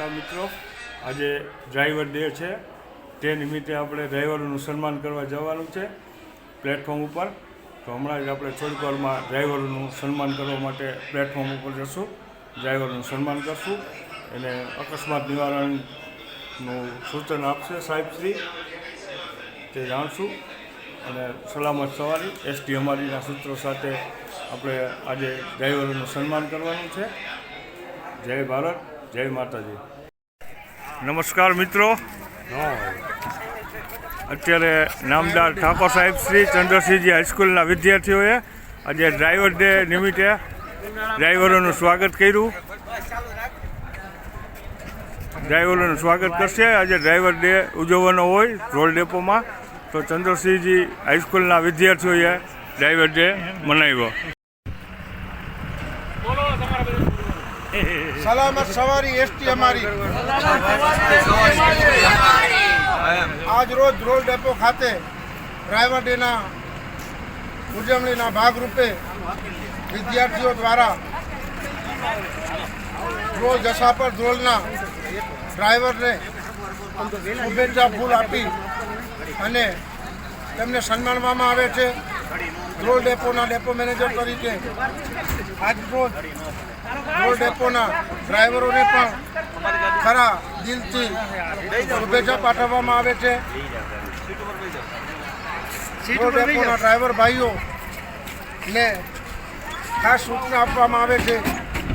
નમસ્કાર મિત્રો. આજે ડ્રાઈવર ડે છે. તે નિમિત્તે આપણે ડ્રાઈવરોનું સન્માન કરવા જવાનું છે પ્લેટફોર્મ ઉપર. તો હમણાં જ આપણે થોડીક વારમાં ડ્રાઈવરોનું સન્માન કરવા માટે પ્લેટફોર્મ ઉપર જશું. ડ્રાઈવરનું સન્માન કરશું. એને અકસ્માત નિવારણનું સૂચન આપશે સાહેબશ્રી. તે જાણશું. અને સલામત સવારી, એસટી અમારીના સૂત્રો સાથે આપણે આજે ડ્રાઈવરોનું સન્માન કરવાનું છે. જય ભારત. જય માતાજી. નમસ્કાર મિત્રો. અત્યારે નામદાર ઠાકોર સાહેબ શ્રી ચંદ્રસિંહજી હાઈસ્કૂલના વિદ્યાર્થીઓએ આજે ડ્રાઈવર ડે નિમિત્તે ડ્રાઈવરોનું સ્વાગત કર્યું. ડ્રાઈવરોનું સ્વાગત કરશે. આજે ડ્રાઈવર ડે ઉજવવાનો હોય રોડ ડેપોમાં તો ચંદ્રસિંહજી હાઈસ્કૂલના વિદ્યાર્થીઓએ ડ્રાઈવર ડે મનાવ્યો. સલામત સવારી, એસટી અમારી. આજ રોજ રોડ ડેપો ખાતે ડ્રાઈવર ડેના ઉજવણીના ભાગરૂપે વિદ્યાર્થીઓ દ્વારા રોજ જસાપર ધ્રોલના ડ્રાઈવરને શુભેચ્છા ફૂલ આપી અને તેમને સન્માનવામાં આવે છે. ધ્રોલ ડેપોના ડેપો મેનેજર તરીકે આજ રોજ ડેપોના ડ્રાઈવરોને પણ ખરા દિલથી શુભેચ્છા પાઠવવામાં આવે છે. રોડ ડેપોના ડ્રાઈવર ભાઈઓને ખાસ સૂચના આપવામાં આવે છે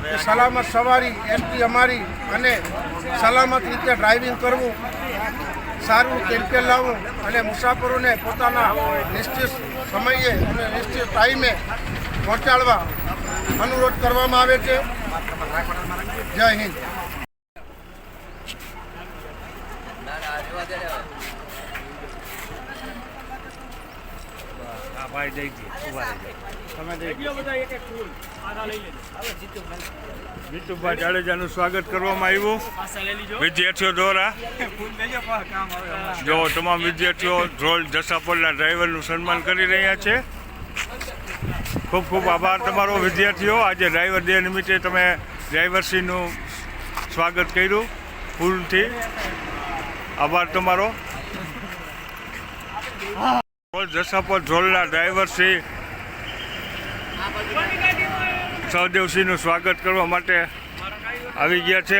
કે સલામત સવારી એસટી અમારી અને સલામત રીતે ડ્રાઇવિંગ કરવું સારું કેમ્પેન લાવવું અને મુસાફરોને પોતાના નિશ્ચિત સમયે અને નિશ્ચિત ટાઈમે પહોંચાડવા અનુરોધ કરવામાં આવે છે. જય હિન્દ. જીતુભાઈ જાડેજાનું સ્વાગત કરવામાં આવ્યું. વિદ્યાર્થીઓ દ્વારા. જો તમામ વિદ્યાર્થીઓ ધ્રોલ જસાપોલના ડ્રાઈવરનું સન્માન કરી રહ્યા છે. ખૂબ ખૂબ આભાર તમારો વિદ્યાર્થીઓ. આજે ડ્રાઈવર ડે નિમિત્તે તમે ડ્રાઈવરશ્રીનું સ્વાગત કર્યું ફૂલથી. આભાર તમારો. ધ્રોલ ઝોલના ડ્રાઈવર ડ્રાઈવરશ્રી સહદેવસિંહનું સ્વાગત કરવા માટે આવી ગયા છે.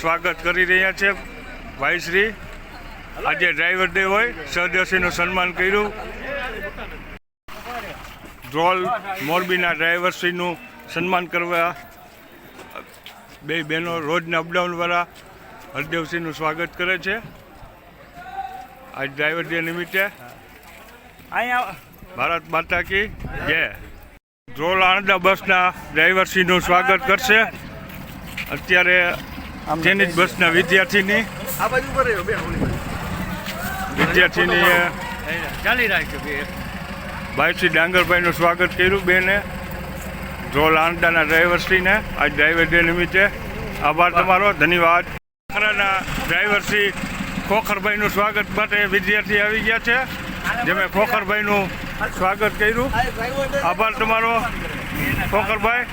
સ્વાગત કરી રહ્યા છે ભાઈશ્રી. આજે ડ્રાઈવર ડે હોય, સહદેવસિંહનું સન્માન કર્યું. ઝોલ મોરબીના ડ્રાઈવરશ્રીનું સન્માન કરવા બે બહેનો રોજના અપડાઉનવાળા હરદેવસિંહનું સ્વાગત કરે છે. આજ ડ્રાઈવર ડે નિમિત્તે ભારત માતા કી જય. ધ્રોલ આણંદા બસના ડ્રાઈવરશ્રીનું સ્વાગત કરશે. અત્યારે તેની જ બસના વિદ્યાર્થીની વિદ્યાર્થીની ચાલી રાખ્યો બે. ભાઈશ્રી ડાંગરભાઈનું સ્વાગત કર્યું બેને. ધ્રોલ આણંદાના ડ્રાઈવરશ્રીને. આજ ડ્રાઈવર ડે નિમિત્તે આભાર તમારો ધન્યવાદ. ખરાના ડ્રાઈવરશ્રી ખોખરભાઈનું સ્વાગત માટે વિદ્યાર્થી આવી ગયા છે. જેમે ખોખરભાઈનું સ્વાગત કર્યું. આભાર તમારો. ખોખરભાઈ